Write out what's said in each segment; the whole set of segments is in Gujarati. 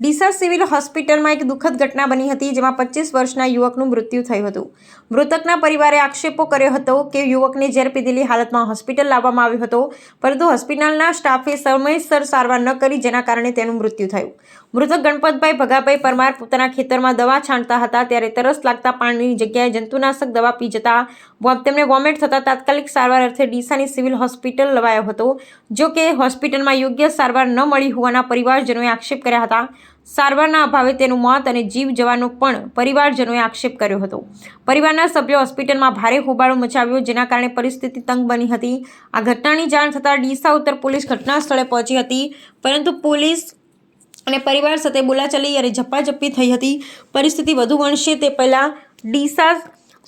ડીસા સિવિલ હોસ્પિટલમાં એક દુઃખદ ઘટના બની હતી, જેમાં પચીસ વર્ષના યુવકનું મૃત્યુ થયું હતું. મૃતકના પરિવારે આક્ષેપો કર્યો હતો કે યુવકને ઝેર પીધેલી હાલતમાં હોસ્પિટલ લાવવામાં આવ્યો હતો, પરંતુ હોસ્પિટલના સ્ટાફે સમયસર સારવાર ન કરી, જેના કારણે તેનું મૃત્યુ થયું. મૃતક ગણપતભાઈ ભગાભાઈ પરમાર પોતાના ખેતરમાં દવા છાંટતા હતા, ત્યારે તરસ લાગતા પાણીની જગ્યાએ જંતુનાશક દવા પી જતા તેમને વોમિટ થતાં તાત્કાલિક સારવાર અર્થે ડીસાની સિવિલ હોસ્પિટલ લવાયો હતો, જો કે હોસ્પિટલમાં યોગ્ય સારવાર ન મળી હોવાના પરિવારજનોએ આક્ષેપ કર્યા હતા. સારવારના અભાવે તેનું મોત અને જીવ જવાનો પણ પરિવારજનોએ આક્ષેપ કર્યો હતો. પરિવારના સભ્યો હોસ્પિટલમાં ભારે હોબાળો મચાવ્યો, જેના કારણે પરિસ્થિતિ તંગ બની હતી. આ ઘટનાની જાણ થતાં ડીસા ઉત્તર પોલીસ ઘટના સ્થળે પહોંચી હતી, પરંતુ પોલીસ અને પરિવાર સાથે બોલાચાલી અને ઝપાઝપી થઈ હતી. પરિસ્થિતિ વધુ વણશે તે પહેલાં ડીસા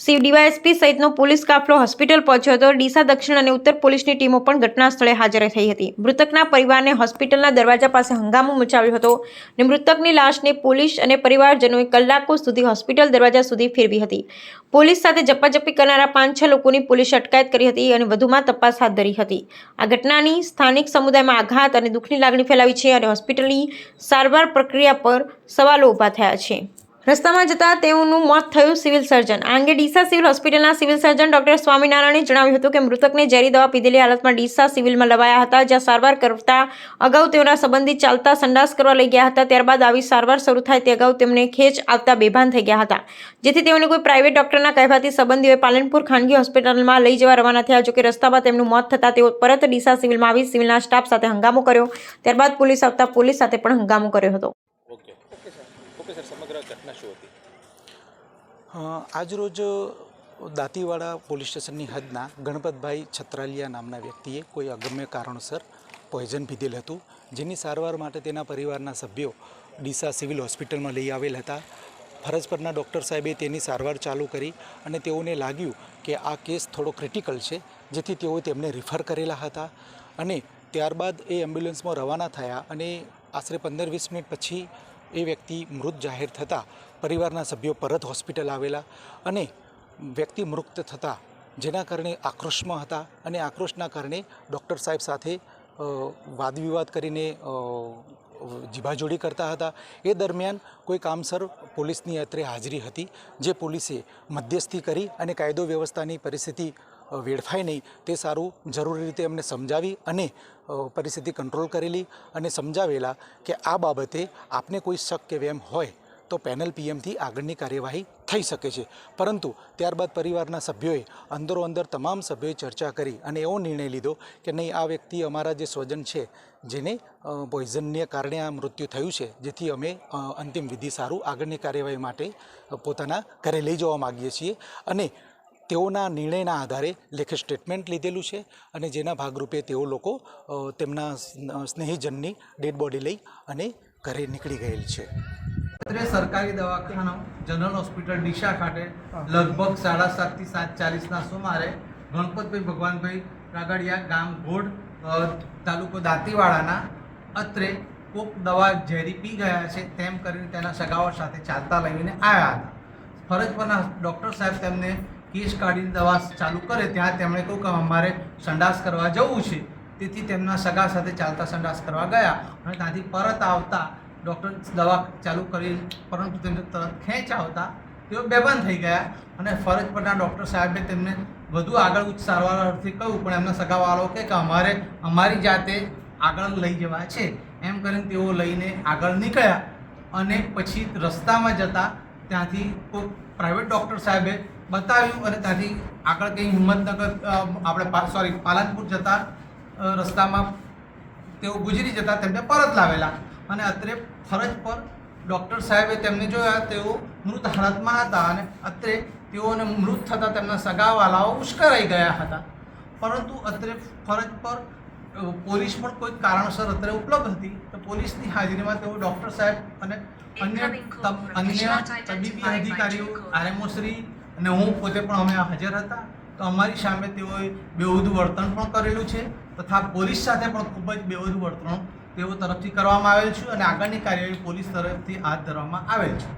સી ડીવાયએસપી સહિતનો પોલીસ કાફલો હોસ્પિટલ પહોંચ્યો હતો. ડીસા દક્ષિણ અને ઉત્તર પોલીસની ટીમો પણ ઘટના સ્થળે હાજર થઈ હતી. મૃતકના પરિવારને હોસ્પિટલના દરવાજા પાસે હંગામો મચાવ્યો હતો અને મૃતકની લાશને પોલીસ અને પરિવારજનોએ કલાકો સુધી હોસ્પિટલ દરવાજા સુધી ફેરવી હતી. પોલીસ સાથે ઝપાઝપી કરનારા પાંચ છ લોકોની પોલીસે અટકાયત કરી હતી અને વધુમાં તપાસ હાથ ધરી હતી. આ ઘટનાની સ્થાનિક સમુદાયમાં આઘાત અને દુઃખની લાગણી ફેલાવી છે અને હોસ્પિટલની સારવાર પ્રક્રિયા પર સવાલો ઊભા થયા છે. રસ્તામાં જતા તેઓનું મોત થયું સિવિલ સર્જન. આ અંગે ડીસા સિવિલ હોસ્પિટલના સિવિલ સર્જન ડોક્ટર સ્વામિનારાયણે જણાવ્યું હતું કે મૃતકને ઝેરી દવા પીધેલી હાલતમાં ડીસા સિવિલમાં લવાયા હતા, જ્યાં સારવાર કરતા અગાઉ તેઓના સંબંધિત ચાલતા સંડાસ કરવા લઈ ગયા હતા. ત્યારબાદ આવી સારવાર શરૂ થાય તે અગાઉ તેમને ખેંચ આવતા બેભાન થઈ ગયા હતા. જેથી તેઓને કોઈ પ્રાઇવેટ ડોક્ટરના કહેવાથી સંબંધીઓએ પાલનપુર ખાનગી હોસ્પિટલમાં લઈ જવા રવાના થયા. જોકે રસ્તામાં તેમનું મોત થતાં તેઓ પરત ડીસા સિવિલમાં આવી સિવિલના સ્ટાફ સાથે હંગામો કર્યો. ત્યારબાદ પોલીસ આવતા પોલીસ સાથે પણ હંગામો કર્યો હતો okay okay sir okay sir સમગ્ર ઘટના શું હતી? આજરોજ દાંતીવાડા પોલીસ સ્ટેશનની હદના ગણપતભાઈ છત્રાલિયા નામના વ્યક્તિએ કોઈ અગમ્ય કારણોસર પોઈઝન પીધેલ હતું, જેની સારવાર માટે તેના પરિવારના સભ્યો ડીસા સિવિલ હોસ્પિટલમાં લઈ આવેલ હતા. ફરજ પરના ડૉક્ટર સાહેબે તેની સારવાર ચાલુ કરી અને તેઓને લાગ્યું કે આ કેસ થોડો ક્રિટિકલ છે, જેથી તેઓ તેમને રિફર કરેલા હતા અને ત્યારબાદ એ એમ્બ્યુલન્સમાં રવાના થયા અને આશરે પંદર વીસ મિનિટ પછી એ વ્યક્તિ મૃત જાહેર થતાં પરિવારના સભ્યો પરત હોસ્પિટલ આવેલા અને વ્યક્તિ મૃત થતાં જેના કારણે આક્રોશમાં હતા અને આક્રોશના કારણે ડૉક્ટર સાહેબ સાથે વાદવિવાદ કરીને જીભાજોડી કરતા હતા. એ દરમિયાન કોઈ કામસર પોલીસની અત્રે હાજરી હતી, જે પોલીસે મધ્યસ્થી કરી અને કાયદો વ્યવસ્થાની પરિસ્થિતિ વેડફાય નહીં, તે સારું જરૂરી રીતે એમને સમજાવી અને પરિસ્થિતિ કંટ્રોલ કરેલી અને સમજાવેલા કે આ બાબતે આપને કોઈ શક કે વેમ હોય તો પેનલ પીએમથી આગળની કાર્યવાહી થઈ શકે છે. પરંતુ ત્યારબાદ પરિવારના સભ્યોએ અંદરો અંદર તમામ સભ્યોએ ચર્ચા કરી અને એવો નિર્ણય લીધો કે નહીં, આ વ્યક્તિ અમારા જે સ્વજન છે, જેને પોઈઝનને કારણે આ મૃત્યુ થયું છે, જેથી અમે અંતિમ વિધિ સારું આગળની કાર્યવાહી માટે પોતાના ઘરે લઈ જવા માગીએ છીએ અને તેઓના નિર્ણયના આધારે લેખિત સ્ટેટમેન્ટ લીધેલું છે અને જેના ભાગરૂપે તેઓ લોકો તેમના સ્ન- સ્નેહીજનની ડેડ બોડી લઈ અને ઘરે નીકળી ગયેલ છે. અત્રે સરકારી દવાખાના, જનરલ હોસ્પિટલ ડીશા ખાતે લગભગ સાડા સાતથી સાત ચાલીસના સુમારે ગણપતભાઈ ભગવાનભાઈ રાગડિયા ગામ ગોડ તાલુકો દાંતીવાડાના અત્રે કોક દવા ઝેરી પી ગયા છે તેમ કરીને તેના સગાઓ સાથે ચાલતા લઈને આવ્યા હતા. ફરજ પરના ડૉક્ટર સાહેબ તેમને કેસ કાઢીને દવા ચાલુ કરે, ત્યાં તેમણે કહ્યું કે અમારે સંડાસ કરવા જવું છે. તેથી તેમના સગા સાથે ચાલતા સંડાસ કરવા ગયા અને ત્યાંથી પરત આવતા ડૉક્ટર દવા ચાલુ કરી, પરંતુ તેમને તરત ખેંચ આવતા તેઓ બેભાન થઈ ગયા અને ફરજ પરના ડૉક્ટર સાહેબે તેમને વધુ આગળ ઉચ્ચ સારવાર અર્થે કહ્યું, પણ એમના સગાવાળો કે અમારે, અમારી જાતે આગળ લઈ જવા છે. એમ કરીને તેઓ લઈને આગળ નીકળ્યા અને પછી રસ્તામાં જતા ત્યાંથી કોઈ પ્રાઇવેટ ડૉક્ટર સાહેબે બતાવ્યું અને ત્યાંથી આગળ કંઈ હિંમતનગર આપણે સોરી પાલનપુર જતા રસ્તામાં તેઓ ગુજરી જતા તેમને પરત લાવેલા. અને અત્રે ફરજ પર ડૉક્ટર સાહેબે તેમને જોયા તેઓ મૃત હાલતમાં હતા અને અત્રે તેઓને મૃત થતાં તેમના સગાવાલાઓ ઉશ્કરાઈ ગયા હતા. પરંતુ અત્રે ફરજ પર પોલીસ પણ કોઈ કારણસર અત્રે ઉપલબ્ધ હતી. તો પોલીસની હાજરીમાં તેઓ ડૉક્ટર સાહેબ અને અન્ય અન્ય તબીબી અધિકારીઓ આરએમઓ શ્રી અને હું પોતે પણ અમે હાજર હતા. તો અમારી સામે તેઓએ બેહુદું વર્તન પણ કરેલું છે તથા પોલીસ સાથે પણ ખૂબ જ બેહુદ વર્તન તેઓ તરફથી કરવામાં આવેલ છે અને આગળની કાર્યવાહી પોલીસ તરફથી હાથ ધરવામાં આવેલ છે.